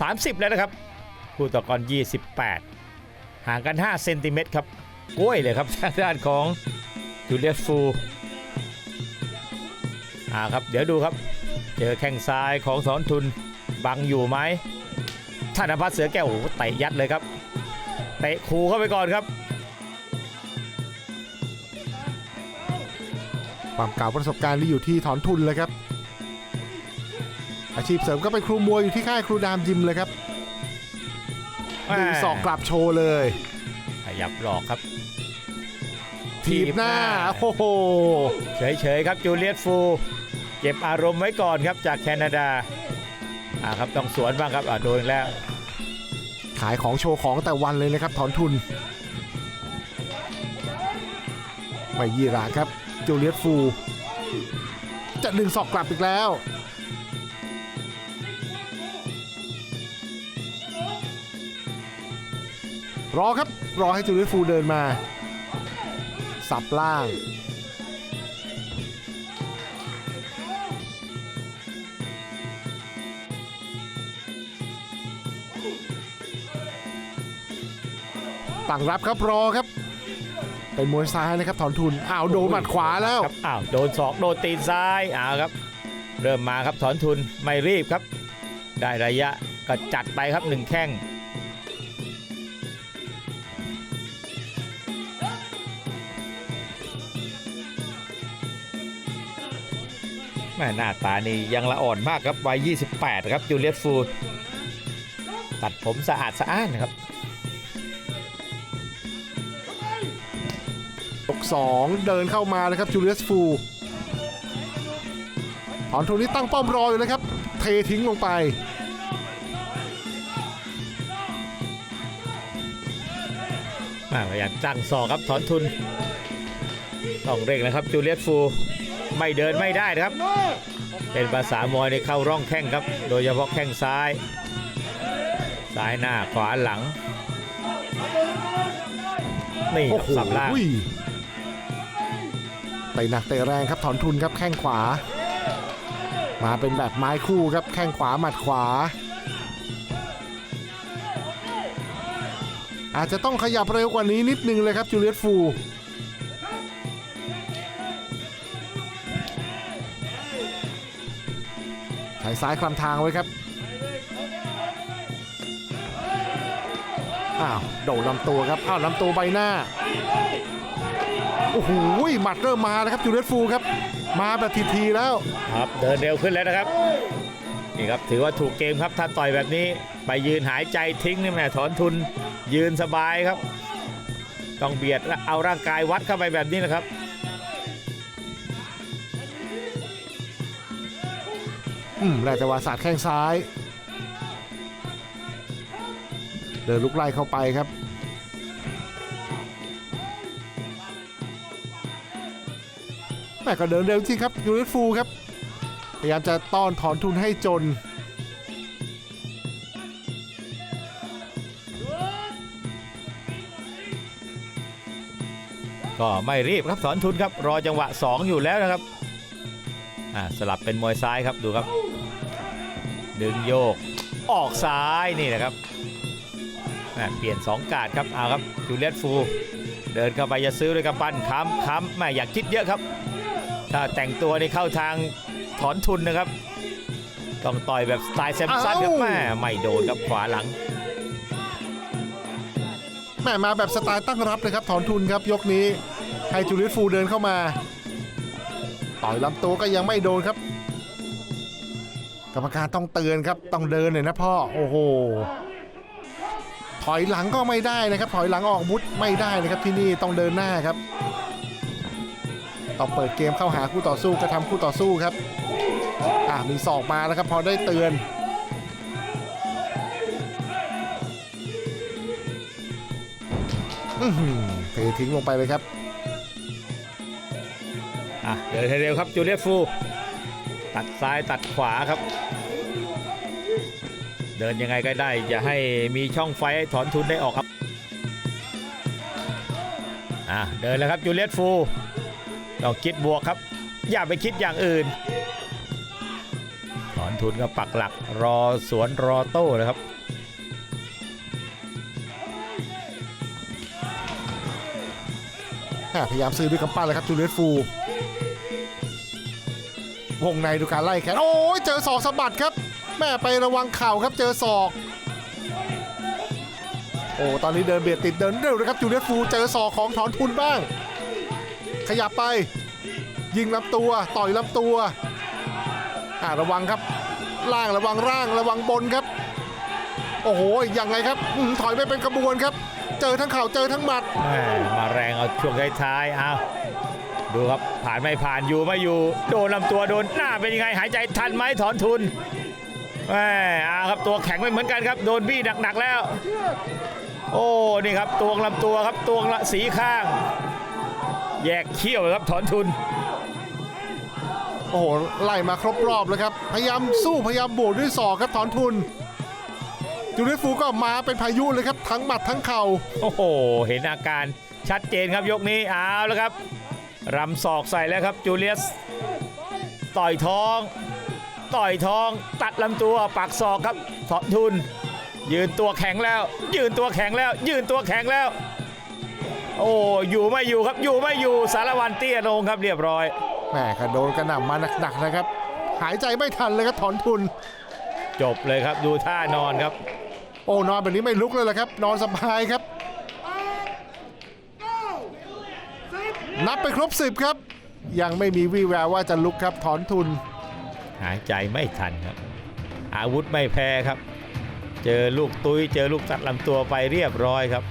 30 แล้วนะครับคู่ต่อกร 28 ห่างกัน 5 เซนติเมตรครับกล้วยเลยครับทางด้านของจูเลียสฟูอ่าครับ เดี๋ยวดูครับ เจอแข้งซ้ายของสอนทุน บังอยู่ไหมธนพัฒน์เสือแก้วโอ้เตะยัดเลยครับ เตะคูเข้าไปก่อนครับ ความเก่าประสบการณ์ที่อยู่ที่ถอนทุนเลยครับ อาชีพเสริมก็เป็นครูมวยอยู่ที่ค่ายครูดามยิมเลยครับดึงศอกกลับโชว์เลย ขยับหลอกครับ ถีบหน้า โอ้โห เฉยๆครับจูเลียตฟูเก็บอารมณ์ไว้ก่อนครับจากแคนาดา อ่าครับต้องสวนบ้างครับอ่าโดนอีกแล้ว ขายของโชว์ของแต่วันเลยนะครับ ถอนทุนไม่ยี่หราครับจูเลียตฟู จะดึงศอกกลับอีกแล้ว รอครับ รอให้จูเลียฟูเดินมา สับล่างตั้งรับครับรอครับ เป็นมวยซ้ายนะครับถอนทุน อ้าวโดนหมัดขวาแล้ว ครับอ้าวโดนศอกโดนตีนซ้ายอ้าวครับ เริ่มมาครับถอนทุนไม่รีบครับ ได้ระยะก็จัดไปครับหนึ่งแข้ง ม่หน้าตานี่ยังละอ่อนมากครับวัย 28 ครับจูเลียตฟูดตัดผมสะอาดสะอ้านครับยกสองเดินเข้ามานะครับจูเลียสฟูถอนทุนนี่ตั้งป้อมรออยู่เลยครับ เททิ้งลงไปอ่าพยายามจ้างศอกครับถอนทุนต้องเร่งนะครับจูเลียตฟู ไม่เดินไม่ได้นะครับ เป็นภาษามวยในเข้าร่องแข้งครับ โดยเฉพาะแข้งซ้าย ซ้ายหน้าขวาหลัง นี่คโอ้รับโหสับล่างเตะหนักเตะแรงครับถอนทุนครับแข้งขวา มาเป็นแบบไม้คู่ครับแข้งขวาหมัดขวา อาจจะต้องขยับเร็วกว่านี้นิดนึงเลยครับจูเลียตฟู ใช้ซ้ายคลำทางไว้ครับอ้าวโดดลำตัวครับอ้าวลำตัวใบหน้าโอ้โหหมัดเริ่มมาแล้วครับจูเลียตฟูครับ มาแบบทีๆแล้วครับเดินเร็วขึ้นแล้วนะครับนี่ครับถือว่าถูกเกมครับถ้าต่อยแบบนี้ไปยืนหายใจทิ้งนี่แม่ถอนทุนยืนสบายครับ ต้องเบียดและเอาร่างกายวัดเข้าไปแบบนี้นะครับ อืมแลกจังหวะสาดแข้งซ้าย เดินลุกไล่เข้าไปครับแม่ก็เดินเร็วจริงครับยูริฟูครับ พยายามจะต้อนถอนทุนให้จน ก็ไม่รีบครับสอนทุนครับ รอจังหวะ 2 อยู่แล้วนะครับ อ่าสลับเป็นมวยซ้ายครับดูครับ ดึงโยก ออกซ้ายนี่นะครับอ่าเปลี่ยน 2 กาดครับเอาครับจูเลียตฟู เดินเข้าไปจะซื้อด้วยกำปั้นค้ำค้ำแม่อยากคิดเยอะครับ ถ้าแต่งตัวนี่เข้าทางถอนทุนนะครับ ต้องต่อยแบบสไตล์แซมสันครับเอ้าแม่ไม่โดนครับขวาหลังแม่มาแบบสไตล์ตั้งรับเลยครับถอนทุนครับยกนี้ให้จูริฟูเดินเข้ามา ต่อยลำตัวก็ยังไม่โดนครับ กรรมการต้องเตือนครับต้องเดินหน่ยนะพ่อโอ้โหถอยหลังก็ไม่ได้นะครับ ถอยหลังออกบุตไม่ได้นะครับที่นี่ต้องเดินหน้าครับต้องเปิดเกมเข้าหาคู่ต่อสู้กระทำคู่ต่อสู้ครับอะมีศอกมาแล้วครับพอได้เตือนอื้อหือเททิ้งลงไปเลยครับอะเดินเร็วครับจูเลียฟู ตัดซ้ายตัดขวาครับ เดินยังไงก็ได้อย่าให้มีช่องไฟให้ถอนทุนได้ออกครับอะเดินแล้วครับจูเลียตฟูต้องคิดบวกครับ อย่าไปคิดอย่างอื่น ถอนทุนก็ปักหลักรอสวนรอโต้นะครับแม่พยายามซื้อด้วยกำปั้นเลยครับจูเลียสฟู วงในดูการไล่แขนโอ้ยเจอศอกสะบัดครับ แม่ไประวังเข่าครับเจอศอก โอ้ตอนนี้เดินเบียดติดเดินเร็วนะครับจูเลียฟูเจอศอกของถอนทุนบ้าง ขยับไป ยิงลำตัวต่อยลำตัวอ่าระวังครับ ล่างระวังร่างระวังบนครับ โอ้โหยังไงครับถอยไปเป็นกระบวนครับ เจอทั้งเข่าเจอทั้งหมัดแม่มาแรงเอาช่วงท้ายๆเอา ดูครับผ่านไม่ผ่านอยู่ไม่อยู่ โดนลำตัวโดนหน้าเป็นยังไงหายใจทันไหมถอนทุนแม่เอาครับตัวแข็งไม่เหมือนกันครับ โดนบี้หนักๆแล้ว โอ้นี่ครับตวงลำตัวครับตวงละสีข้าง แยกเขี้ยวเลยครับถอนทุนโอ้โหไล่มาครบรอบเลยครับ พยายามสู้พยายามบวกด้วยศอกครับถอนทุนจูเลียสฟูก็มาเป็นพายุเลยครับ ทั้งหมัดทั้งเข่าโอ้โห เห็นอาการชัดเจนครับยกนี้เอาแล้วครับ รำศอกใส่แล้วครับจูเลียส ต่อยท้อง ต่อยท้อง ตัดลำตัวปักศอกครับถอนทุน ยืนตัวแข็งแล้ว ยืนตัวแข็งแล้ว ยืนตัวแข็งแล้ว โอ้อยู่ไม่อยู่ครับอยู่ไม่อยู่สารวันเตี้ยลงครับเรียบร้อยแหม่กระโดนกระหน่ำมาหนักๆนะครับ หายใจไม่ทันเลยครับถอนทุน จบเลยครับดูท่านอนครับ โอ้นอนแบบนี้ไม่ลุกเลยละครับ นอนสบายครับ นับไปครบสิบครับ ยังไม่มีวี่แววว่าจะลุกครับถอนทุน หายใจไม่ทันครับ อาวุธไม่แพ้ครับ เจอลูกตุ้ยเจอลูกตัดลำตัวไปเรียบร้อยครับ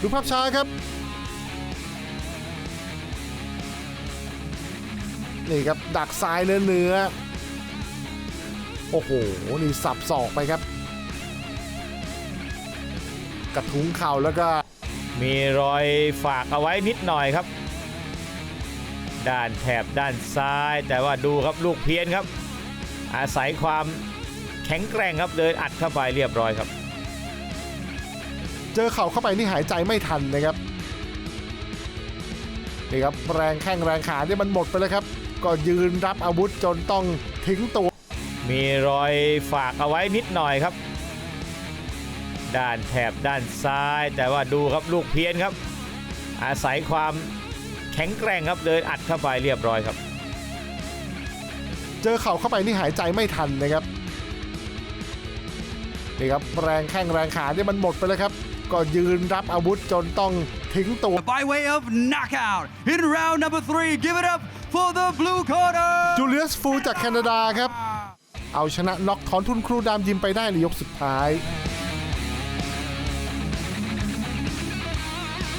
ดูภาพช้าครับ นี่ครับดักซ้ายเนื้อเนื้อโอ้โห นี่สับศอกไปครับ กระทุ้งเข่าแล้วก็มีรอยฝากเอาไว้นิดหน่อยครับ ด้านแถบด้านซ้าย แต่ว่าดูครับลูกเพี้ยนครับ อาศัยความแข็งแกร่งครับเดินอัดเข้าไปเรียบร้อยครับ เจอเข่าเข้าไปนี่หายใจไม่ทันนะครับนี่ครับแรงแข้งแรงขาเนี่ยมันหมดไปเลยครับ ก็ยืนรับอาวุธจนต้องทิ้งตัว มีรอยฝากเอาไว้นิดหน่อยครับ ด้านแถบด้านซ้าย แต่ว่าดูครับลูกเพี้ยนครับ อาศัยความแข็งแกร่งครับเดินอัดเข้าไปเรียบร้อยครับ เจอเข่าเข้าไปนี่หายใจไม่ทันนะครับนี่ครับแรงแข้งแรงขาเนี่ยมันหมดไปเลยครับ ก็ยืนรับอาวุธจนต้องทิ้งตัว By way of knockout in round number three, give it up for the blue corner. จูเลียสฟูจากแคนาดาครับ เอาชนะน็อกถอนทุนครูดามยิมไปได้ในยกสุดท้าย